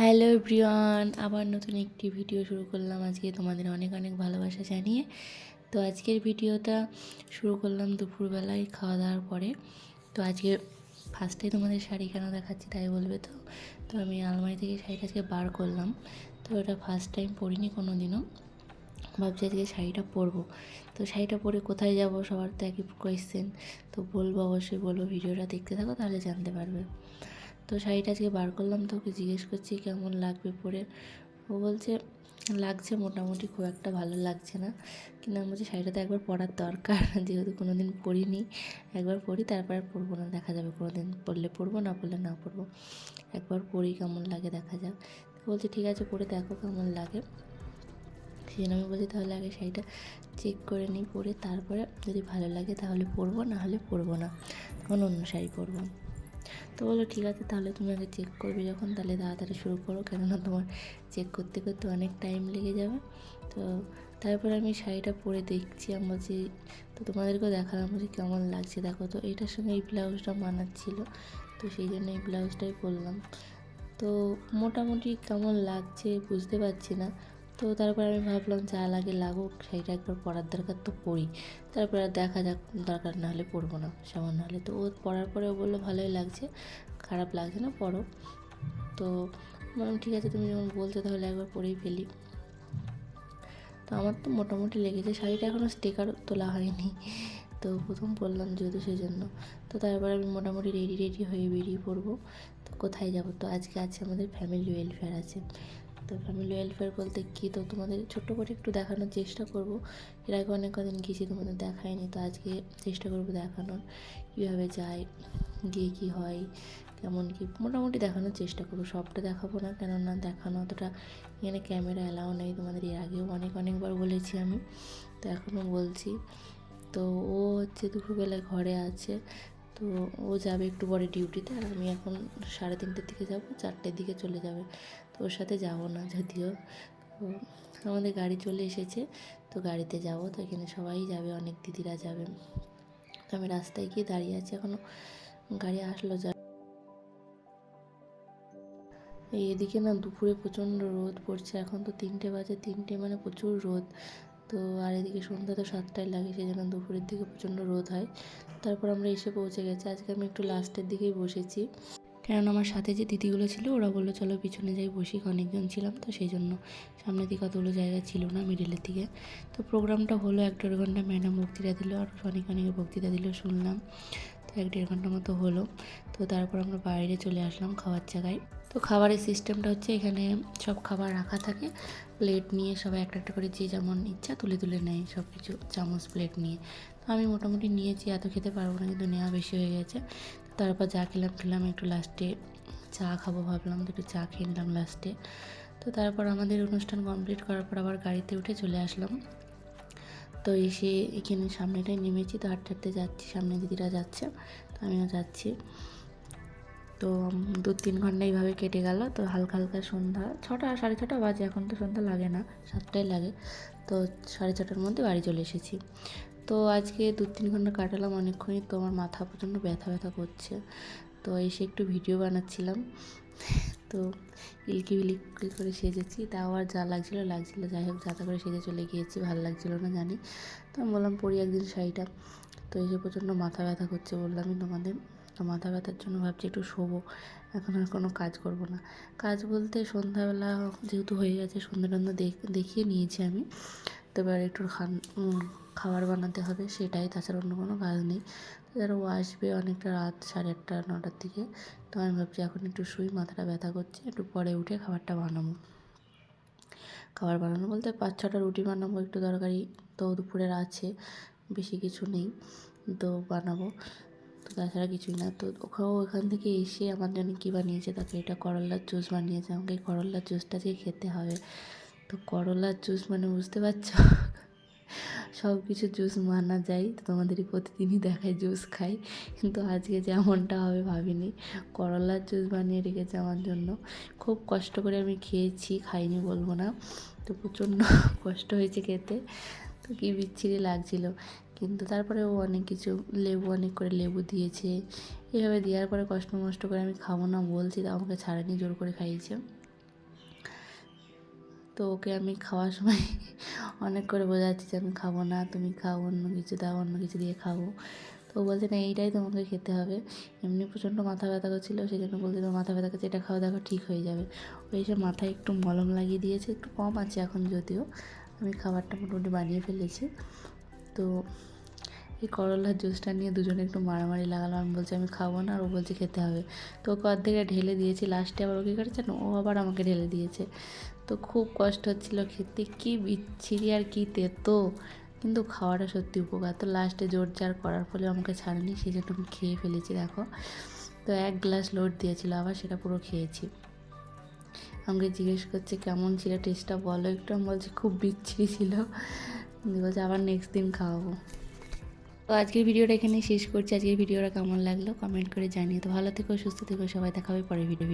Hello everyone, আবার নতুন একটি ভিডিও শুরু করলাম আজকে তোমাদের অনেক অনেক ভালোবাসা জানিয়ে। তো আজকের ভিডিওটা শুরু করলাম দুপুরবেলায় খাওয়া দাওয়ার পরে। তো আজকে ফার্স্টে তোমাদের শাড়ি কেন দেখাচ্ছি তাই বলবে তো? তো আমি আলমারি থেকে শাড়িটা আজকে বার করলাম। তো এটা ফার্স্ট টাইম পরিনি কোনো দিনও ভাবছি আজকে শাড়িটা পরবো। তো শাড়িটা পরে কোথায় যাব সবার তো একই কোয়েশ্চেন তো বলব অবশ্যই বলব ভিডিওটা দেখতে থাকো তাহলে জানতে পারবে। তো শাড়িটা আজকে বার করলাম, তো ওকে জিজ্ঞেস করছি, কেমন লাগবে পরে? ও বলছে, লাগছে মোটামুটি খুব একটা ভালো লাগছে না। কিন্তু আমি বলছি, শাড়িটা তো একবার পরার দরকার, যেহেতু কোনো দিন পরিনি। একবার পরি, তারপর পরবো না, দেখা যাবে কোনো দিন পরলে পরবো, না পরলে না পরবো। একবার পরি, কেমন লাগে দেখা যাক। বলছে, ঠিক আছে, পরে দেখো কেমন লাগে। সেই জন্য আমি বলছি, তাহলে আগে শাড়িটা চেক করে নিই পরে, তারপরে যদি ভালো লাগে তাহলে পরবো, না হলে পরবো না। তখন অন্য শাড়ি পরবো। তো বলো, ঠিক আছে, তাহলে তুমি আগে চেক করবে যখন, তাহলে তাড়াতাড়ি শুরু করো। কেননা তোমার চেক করতে করতে অনেক টাইম লেগে যাবে। তো তারপরে আমি শাড়িটা পরে দেখছি, আমি বলছি, তো তোমাদেরকেও দেখালাম বলছি কেমন লাগছে। দেখো তো, এটার সঙ্গে এই ব্লাউজটা মানাচ্ছিল, তো সেই জন্য এই ব্লাউজটাই পরলাম। তো মোটামুটি কেমন লাগছে বুঝতে পারছি না। তো তারপর আমি ভাবলাম যা লাগে লাগুক শাড়িটা একবার পরার দরকার তো পড়ি। তারপর আর দেখা যাক, দরকার না হলে পরবো না, সামান্য হলে। তো ও পরার পরে ও বলল, ভালোই লাগছে, খারাপ লাগছে না পরো তো বললাম, ঠিক আছে, তুমি যখন বলছো তাহলে একবার পরেই ফেলি। তো আমার তো মোটামুটি লেগেছে, শাড়িটা এখনও স্টিকার তোলা হয়নি। তো প্রথম পরলাম যেহেতু সেই জন্য তো তারপর আমি মোটামুটি রেডি রেডি হয়ে বেরিয়ে পড়ব। তো কোথায় যাব? তো আজকে আছে আমাদের ফ্যামিলি ওয়েলফেয়ার আছে। তো ফ্যামিলি ওয়েলফেয়ার বলতে কী? তো তোমাদের ছোট্ট করে একটু দেখানোর চেষ্টা করব। এর আগে অনেক কদিন গিয়েছি তোমাদের দেখায়নি তো আজকে চেষ্টা করব দেখানোর। কীভাবে যায়, গিয়ে কী হয়, কেমন কি? মোটামুটি দেখানোর চেষ্টা করব। সবটা দেখাবো না, কেননা দেখানো অতটা এখানে ক্যামেরা অ্যালাও নেই। তোমাদের এর আগেও অনেক, অনেকবার বলেছি আমি। তো এখনও বলছি। তো ও হচ্ছে দুপুরবেলায় ঘরে আছে। তো ও যাবে একটু পরে ডিউটিতে আর আমি এখন সাড়ে তিনটের দিকে যাব, চারটের দিকে চলে যাবে। তো ওর সাথে যাব না যদিও। তো আমাদের গাড়ি চলে এসেছে, তো গাড়িতে যাব। তো এখানে সবাই যাবে, অনেক দিদিরা যাবে। আমি রাস্তায় গিয়ে দাঁড়িয়ে আছি এখনও গাড়ি আসলো যা এদিকে না দুপুরে প্রচণ্ড রোদ পড়ছে, এখন তো তিনটে বাজে, তিনটে মানে প্রচুর রোদ। তো আর এদিকে সন্ধ্যা তো সাতটায় লাগে, সেই জন্য দুপুরের দিকে প্রচণ্ড রোদ হয়। তারপর আমরা এসে পৌঁছে গেছি, আজকে আমি একটু লাস্টের দিকেই বসেছি। কারণ আমার সাথে যে দিদিগুলো ছিল, ওরা বলল, চলো পিছনে যাই, বসি। অনেকজন ছিলাম তো, সেই জন্য সামনের দিকে অতগুলো জায়গা ছিল না মিডিলের দিকে। তো প্রোগ্রামটা হলো, এক দেড় ঘণ্টা ম্যাডাম বক্তৃতা দিল, আর অনেক অনেকে বক্তৃতা দিল, শুনলাম। তো এক দেড় ঘণ্টা মতো হলো। তো তারপর আমরা বাইরে চলে আসলাম খাওয়ার জায়গায়। তো খাবারের সিস্টেমটা হচ্ছে, এখানে সব খাবার রাখা থাকে। প্লেট নিয়ে সবাই একটা একটা করে যে যেমন ইচ্ছা তুলে তুলে নেয় সব কিছু চামচ প্লেট নিয়ে। তো আমি মোটামুটি নিয়েছি, এত খেতে পারব না, কিন্তু নেওয়া বেশি হয়ে গেছে। তারপর যা খেলাম খেলাম, একটু লাস্টে চা খাব ভাবলাম তো একটু চা খেয়ে নিলাম লাস্টে তো তারপর আমাদের অনুষ্ঠান কমপ্লিট করার পর আবার গাড়িতে উঠে চলে আসলাম। তো এসে এখানে সামনেটাই নেমেছি, তো হাঁটতে হাঁটতে যাচ্ছি, সামনে দিদিরা যাচ্ছে, তো আমিও যাচ্ছি। তো দু তিন ঘণ্টা এইভাবে কেটে গেল, তো হালকা হালকা সন্ধ্যা, ছটা, সাড়ে ছটা বাজে, এখন তো সন্ধ্যা লাগে না সাতটাই লাগে। তো সাড়ে ছটার মধ্যে বাড়ি চলে এসেছি। তো আজকে দু তিন ঘণ্টা কাটালাম অনেকক্ষণই, তো আমার মাথা প্রচণ্ড ব্যথা ব্যথা করছে। তো এসে একটু ভিডিও বানাচ্ছিলাম। তো ইলকি বিলিকি করে সেজেছি, তাও আর যা লাগছিল লাগছিল, যাই হোক যাতা করে সেজে চলে গিয়েছি, ভালো লাগছিল না জানি। তো আমি বললাম পরি একদিন শাড়িটা। তো এসে প্রচণ্ড মাথা ব্যথা করছে বললামই তোমাদের। তো মাথা ব্যথার জন্য ভাবছি একটু শোবো, এখন আর কোনো কাজ করব না। কাজ বলতে সন্ধ্যাবেলা যেহেতু হয়ে গেছে, সন্ধ্যা টন্ধা দেখিয়ে নিয়েছি আমি। তো এবার একটু খান খাবার বানাতে হবে, সেটাই। তাছাড়া অন্য কোনো কাজ নেই। যারা ও আসবে অনেকটা রাত, সাড়ে আটটা, নটার দিকে। তো আমি ভাবছি এখন একটু শুই, মাথাটা ব্যথা করছে, একটু পরে উঠে খাবারটা বানাবো। খাবার বানানো বলতে পাঁচ ছটা রুটি বানাবো, একটু তরকারি। তো দুপুরের আছে, বেশি কিছু নেই, তো বানাবো। তো তাছাড়া কিছুই না। তো ওখানেও ওখান থেকে এসে আমার জন্য কী বানিয়েছে, তাকে এটা করলার জুস বানিয়েছে। আমাকে করলার জুসটা দিয়ে খেতে হবে। তো করলার জুস মানে বুঝতে পারছ? সব কিছু জুস মানা যায়, তো তোমাদেরই প্রতিদিনই দেখায় জুস খাই। কিন্তু আজকে যেমনটা হবে ভাবিনি। করলার জুস বানিয়ে রেখেছে আমার জন্য। খুব কষ্ট করে আমি খেয়েছি, খাইনি বলব না। তো প্রচণ্ড কষ্ট হয়েছে খেতে। তো কী বিচ্ছিরি লাগছিল। কিন্তু তারপরে ও অনেক কিছু, লেবু অনেক করে লেবু দিয়েছে। এভাবে দেওয়ার পরে কষ্ট মষ্ট করে আমি খাব না বলছি তা আমাকে ছাড়েনি, জোর করে খাইয়েছে। তো ওকে আমি খাওয়ার সময় অনেক করে বোঝাচ্ছি যে আমি খাব না, তুমি খাও, অন্য কিছু দাও, অন্য কিছু দিয়ে খাব। তো বলছে, না, এইটাই তোমাকে খেতে হবে। এমনি প্রচণ্ড মাথা ব্যথা করছিল সেই জন্য বলছে, তোমার মাথা ব্যথা করছে, এটা খাওয়া দেখো, ঠিক হয়ে যাবে। ওই যে মাথায় একটু মলম লাগিয়ে দিয়েছে, একটু কম আছে এখন যদিও। আমি খাবারটা মোটামুটি বানিয়ে ফেলেছি। তো এই করলার জুসটা নিয়ে দুজনে একটু মারামারি লাগালাম আমি বলছি, আমি খাব না। আর ও বলছে, খেতে হবে। তো ওকে অর্ধেকে ঢেলে দিয়েছি, লাস্টে আবার ওকে করেছে না ও আবার আমাকে ঢেলে দিয়েছে। তো খুব কষ্ট হচ্ছিল খেতে। কী বিচ্ছিরি আর কী তেতো। কিন্তু খাওয়াটা সত্যি উপকার। তো লাস্টে জোর জার করার ফলে আমাকে ছাড়েনি সেই জন্য আমি খেয়ে ফেলেছি, দেখো। তো এক গ্লাস লোড দিয়েছিল, আবার সেটা পুরো খেয়েছি। আমাকে জিজ্ঞেস করছে, কেমন ছিল টেস্টটা বলো একটু। আমি বলছি, খুব বিচ্ছিরি ছিল। বলছে, আবার নেক্সট দিন খাওয়াবো। তো আজকের ভিডিওটা এখানে শেষ করছি। আজকের ভিডিওটা কেমন লাগল? কমেন্ট করে জানিয়ে তো ভালো থেকো, সুস্থ থেকো, সবাই দেখাবে পরে পরের ভিডিও